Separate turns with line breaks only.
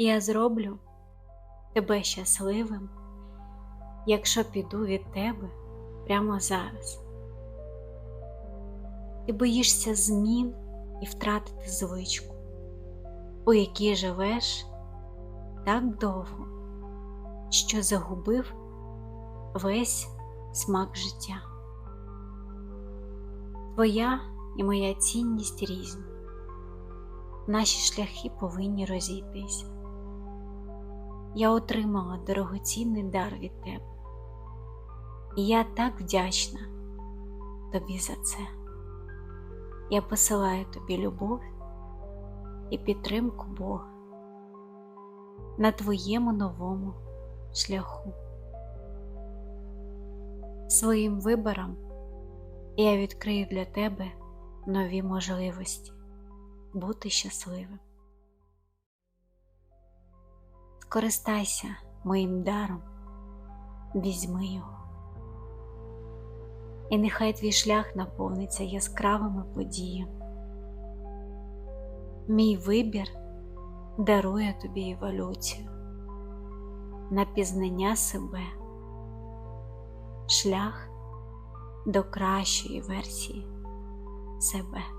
Я зроблю тебе щасливим, якщо піду від тебе прямо зараз. Ти боїшся змін і втратити звичку, у якій живеш так довго, що загубив весь смак життя. Твоя і моя цінність різні. Наші шляхи повинні розійтися. Я отримала дорогоцінний дар від тебе, і я так вдячна тобі за це. Я посилаю тобі любов і підтримку Бога на твоєму новому шляху. Своїм вибором я відкрию для тебе нові можливості бути щасливим. Скористайся моїм даром, візьми його. І нехай твій шлях наповниться яскравими подіями. Мій вибір дарує тобі еволюцію на пізнання себе, шлях до кращої версії себе.